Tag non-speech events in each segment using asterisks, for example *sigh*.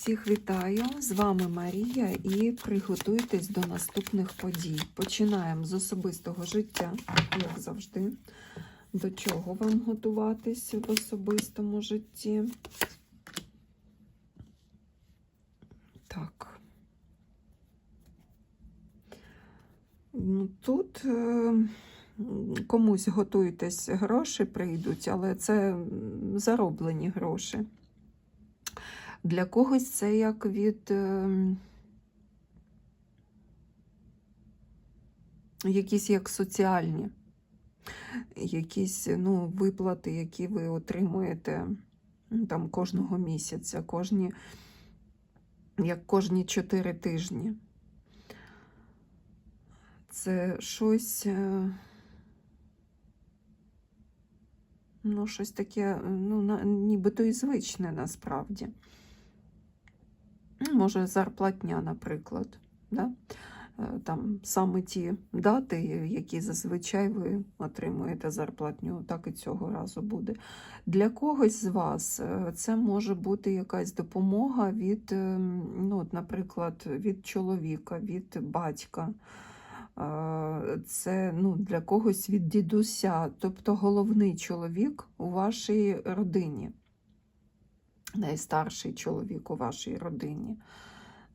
Всіх вітаю! З вами Марія і приготуйтесь до наступних подій. Починаємо з особистого життя, як завжди. До чого вам готуватись в особистому житті? Так. Ну, Тут е, комусь готуйтесь, гроші прийдуть, але це зароблені гроші. Для когось це як від е, якісь як соціальні, якісь ну, виплати, які ви отримуєте там кожного місяця, кожні, як кожні 4 тижні. Це щось. е, Ну, щось таке, ну, на, нібито і звичне насправді. Ну, Може, зарплатня, наприклад. Да? Е, Там саме ті дати, які зазвичай ви отримуєте зарплатню, так і цього разу буде. Для когось з вас е, це може бути якась допомога від, е, ну, от, наприклад, від чоловіка, від батька. Це ну, для когось від дідуся, тобто головний чоловік у вашій родині найстарший чоловік у вашій родині.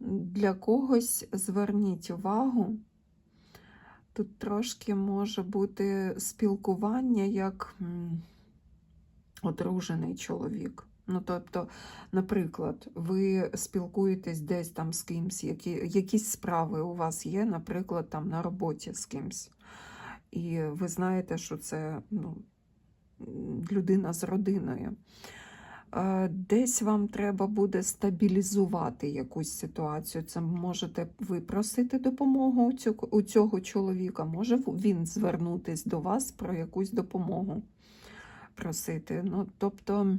Для когось зверніть увагу, тут трошки може бути спілкування як одружений чоловік. Ну, тобто, наприклад, ви спілкуєтесь десь там з кимсь, які, якісь справи у вас є, наприклад, там на роботі з кимсь. І ви знаєте, що це ну, людина з родиною. Десь вам треба буде стабілізувати якусь ситуацію. Це можете ви просити допомогу у цього, чоловіка, може він звернутись до вас про якусь допомогу просити. Ну, тобто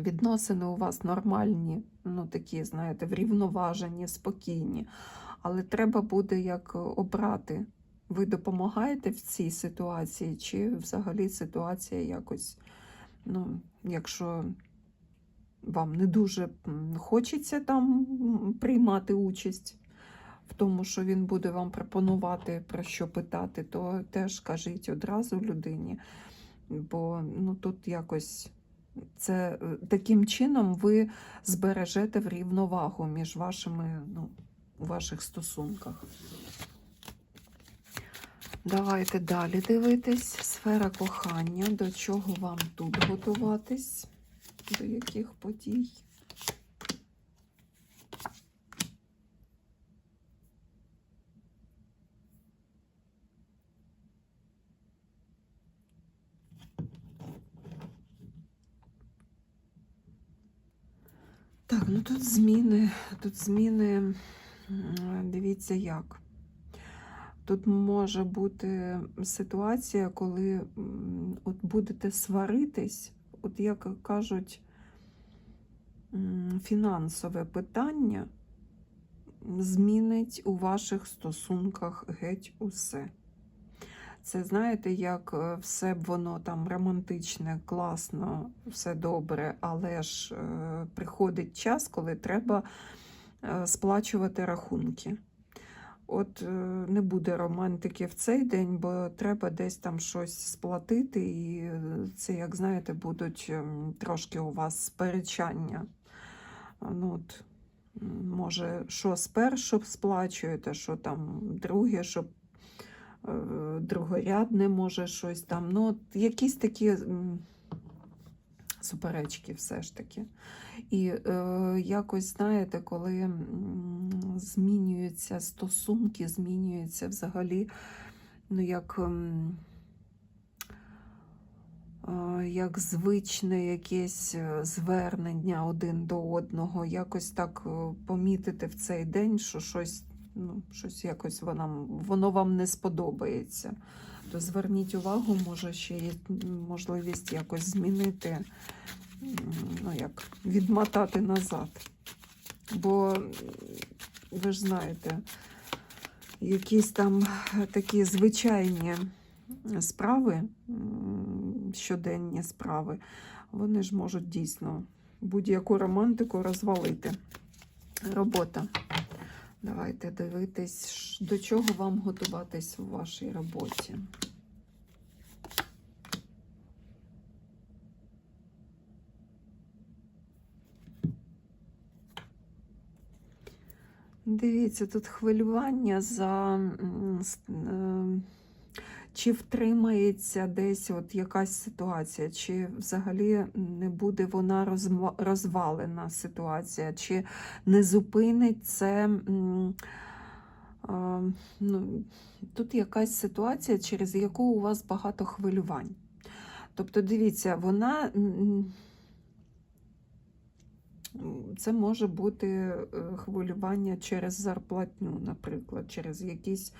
відносини у вас нормальні, ну такі, знаєте, врівноважені, спокійні. Але треба буде як обрати. Ви допомагаєте в цій ситуації, чи взагалі ситуація якось ну, якщо вам не дуже хочеться там приймати участь в тому, що він буде вам пропонувати про що питати, то теж кажіть одразу людині, бо ну, тут якось це е, таким чином ви збережете врівновагу між вашими, ну, ваших стосунках. Давайте далі дивитись. Сфера кохання. До чого вам тут готуватись? До яких подій? Так, ну тут зміни, тут зміни, дивіться як. Тут може бути ситуація, коли от будете сваритись, от як кажуть, фінансове питання змінить у ваших стосунках геть усе. Це знаєте, як е, все б воно там романтичне, класно, все добре, але ж е, приходить час, коли треба е, сплачувати рахунки. От е, не буде романтики в цей день, бо треба десь там щось сплатити, і е, це, як знаєте, будуть ем, трошки у вас сперечання. Ну, от, може, що спершу сплачуєте, що там друге, що е, другорядне, може щось там. Ну, от якісь такі суперечки все ж таки. І е, якось, знаєте, коли змінюються стосунки, змінюються взагалі, ну, як, ем, е, як звичне якесь е, звернення один до одного, якось так е, помітити в цей день, що щось, ну, щось якось воно, воно вам не сподобається. То зверніть увагу, може ще є можливість якось змінити, ну як, відмотати назад. Бо ви ж знаєте, якісь там такі звичайні справи, щоденні справи, вони ж можуть дійсно будь-яку романтику розвалити. Робота. Давайте дивитись, до чого вам готуватись у вашій роботі. Дивіться, тут хвилювання за м, с- е, чи втримається десь от якась ситуація, чи взагалі не буде вона розвалена ситуація, чи не зупинить це. ну, тут якась ситуація, через яку у вас багато хвилювань. Тобто, дивіться, вона. Це може бути е, хвилювання через зарплатню, наприклад, через якісь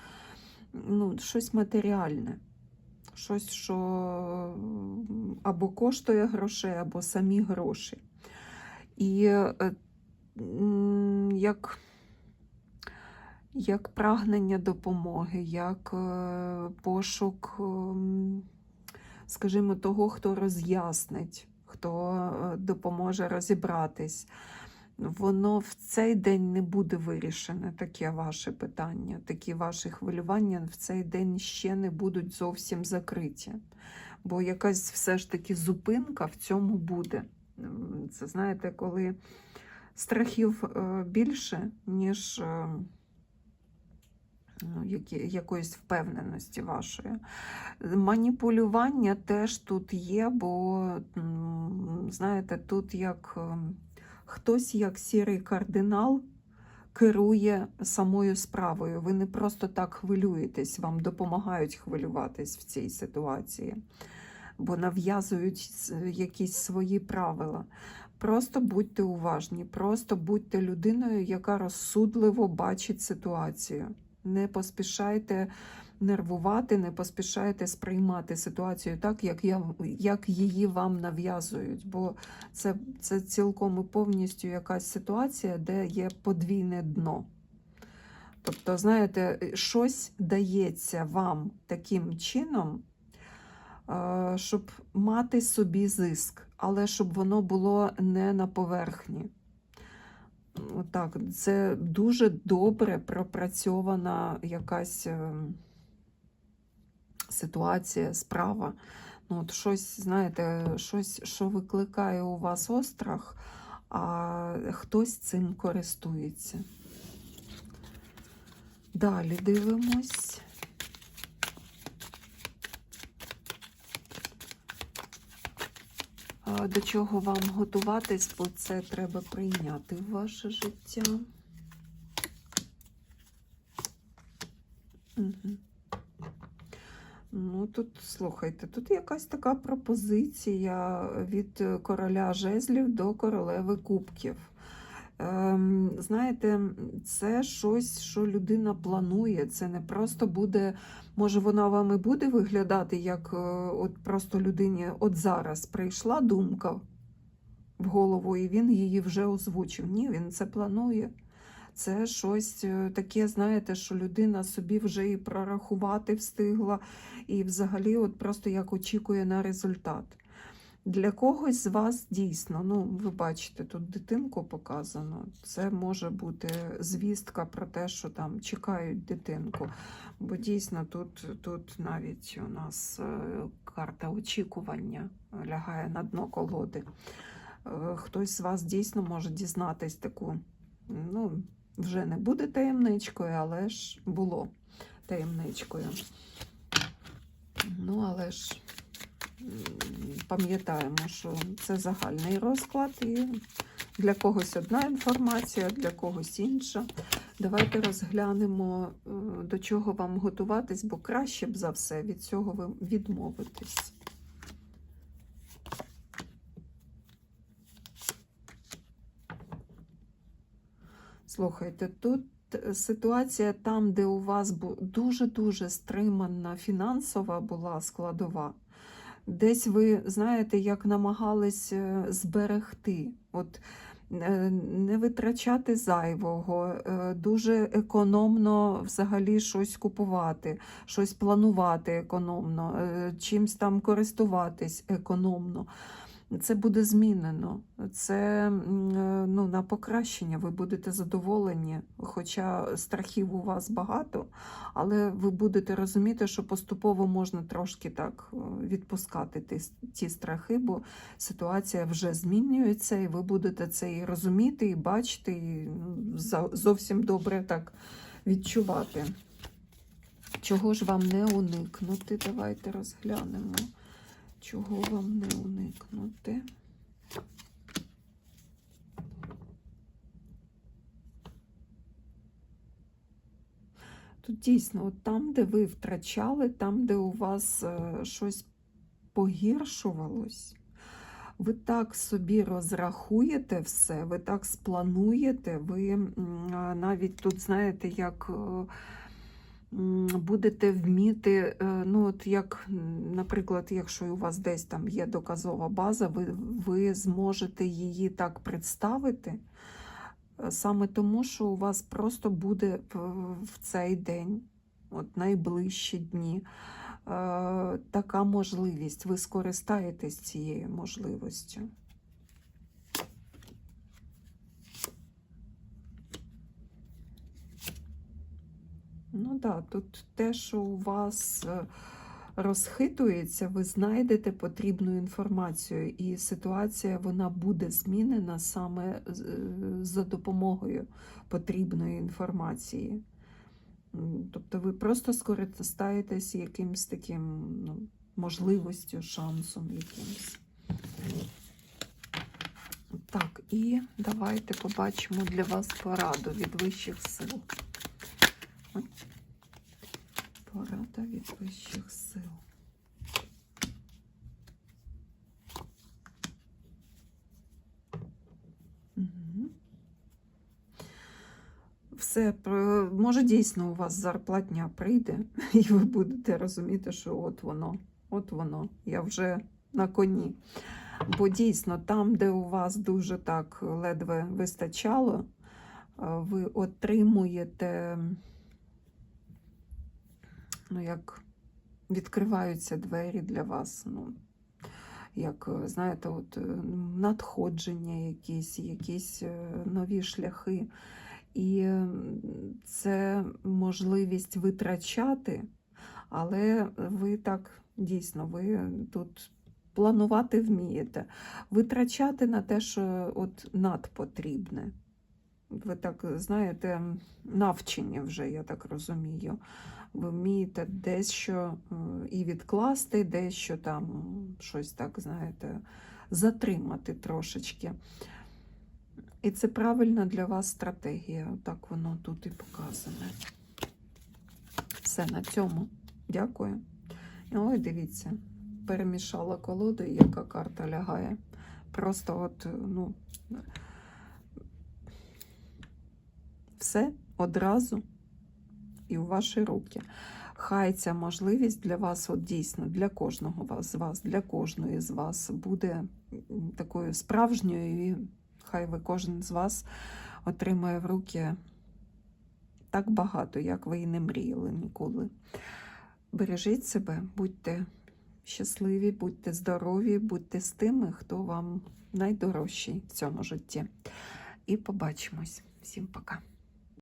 ну, щось матеріальне, щось, що або коштує грошей, або самі гроші. І е, як, як прагнення допомоги, як е, пошук, скажімо, того, хто роз'яснить, хто е, допоможе розібратись. Воно в цей день не буде вирішене, таке ваше питання, такі ваші хвилювання в цей день ще не будуть зовсім закриті. Бо якась все ж таки зупинка в цьому буде. Це знаєте, коли страхів е, більше, ніж е, якоїсь впевненості вашої. Маніпулювання теж тут є, бо, знаєте, тут як ем, хтось, як сірий кардинал, керує самою справою. Ви не просто так хвилюєтесь, вам допомагають хвилюватись в цій ситуації, бо нав'язують якісь свої правила. Просто будьте уважні, просто будьте людиною, яка розсудливо бачить ситуацію. Не поспішайте нервувати, не поспішайте сприймати ситуацію так, як, я, як її вам нав'язують. Бо це, це цілком і повністю якась ситуація, де є подвійне дно. Тобто, знаєте, щось дається вам таким чином, е, щоб мати собі зиск, але щоб воно було не на поверхні. Отак, це дуже добре пропрацьована якась е, ситуація, справа. Ну, от щось, знаєте, щось, що викликає у вас острах, а хтось цим користується. Далі дивимось. До чого вам готуватись, бо це треба прийняти в ваше життя. Угу. Ну, тут, слухайте, тут якась така пропозиція від короля жезлів до королеви кубків. Ем, знаєте, це щось, що людина планує. Це не просто буде, може, вона вам і буде виглядати, як е, от просто людині от зараз прийшла думка в голову, і він її вже озвучив. Ні, він це планує. Це щось е, таке, знаєте, що людина собі вже і прорахувати встигла, і взагалі, от просто як очікує на результат. Для когось з вас дійсно, ну, ви бачите, тут дитинку показано. Це може бути звістка про те, що там чекають дитинку. Бо дійсно тут, тут навіть у нас е, карта очікування лягає на дно колоди. Е, Хтось з вас дійсно може дізнатись таку, ну, вже не буде таємничкою, але ж було таємничкою. Ну, але ж пам'ятаємо, що це загальний розклад, і для когось одна інформація, для когось інша. Давайте розглянемо, е, до чого вам готуватись, бо краще б за все від цього ви відмовитесь. Слухайте, тут ситуація там, де у вас дуже-дуже стримана фінансова була складова. Десь ви, знаєте, як намагались е, зберегти, от е, не витрачати зайвого, е, дуже економно взагалі щось купувати, щось планувати економно, чимсь там користуватись економно. Це буде змінено. Це е, ну, на покращення. Ви будете задоволені, хоча страхів у вас багато, але ви будете розуміти, що поступово можна трошки так е, відпускати ті, ті страхи, бо ситуація вже змінюється, і ви будете це і розуміти, і бачити, і ну, зовсім добре так відчувати. Чого ж вам не уникнути? Давайте розглянемо. Чого вам не уникнути? Тут дійсно, от там, де ви втрачали, там, де у вас е, щось погіршувалось, ви так собі розрахуєте все, ви так сплануєте, ви навіть тут, знаєте, як. Будете вміти, е, ну от як, наприклад, якщо у вас десь там є доказова база, ви, ви зможете її так представити, е, саме тому, що у вас просто буде в- в цей день, от найближчі дні, е, така можливість. Ви скористаєтесь цією можливістю. Ну так, тут те, що у вас е, розхитується, ви знайдете потрібну інформацію, і ситуація вона буде змінена саме е, за допомогою потрібної інформації. Тобто ви просто скористаєтесь якимсь таким ну, можливостю, шансом якимсь. Так, і давайте побачимо для вас пораду від вищих сил. Порада від вищих сил. Мгм. Все, може дійсно у вас зарплатня прийде, *laughs* і ви будете розуміти, що от воно, от воно, я вже на коні. Бо дійсно, там, де у вас дуже так ледве вистачало, ви отримуєте, ну, як відкриваються двері для вас. Ну, як, е, знаєте, от е, надходження якісь, якісь е, нові шляхи. І це можливість витрачати, але ви так дійсно, ви тут планувати вмієте, витрачати на те, що от надпотрібне. Ви так знаєте, навчені вже, я так розумію. Ви вмієте дещо е, і відкласти, дещо там щось так, знаєте, затримати трошечки. І це правильна для вас стратегія. Так воно тут і показане. Все на цьому. Дякую. Ой, дивіться, перемішала колоду, і яка карта лягає. Просто от, ну, все одразу і у ваші руки. Хай ця можливість для вас, от дійсно, для кожного з вас, для кожної з вас буде такою справжньою, і хай ви кожен з вас отримає в руки так багато, як ви і не мріяли ніколи. Бережіть себе, будьте щасливі, будьте здорові, будьте з тими, хто вам найдорожчий в цьому житті. І побачимось. Всім пока.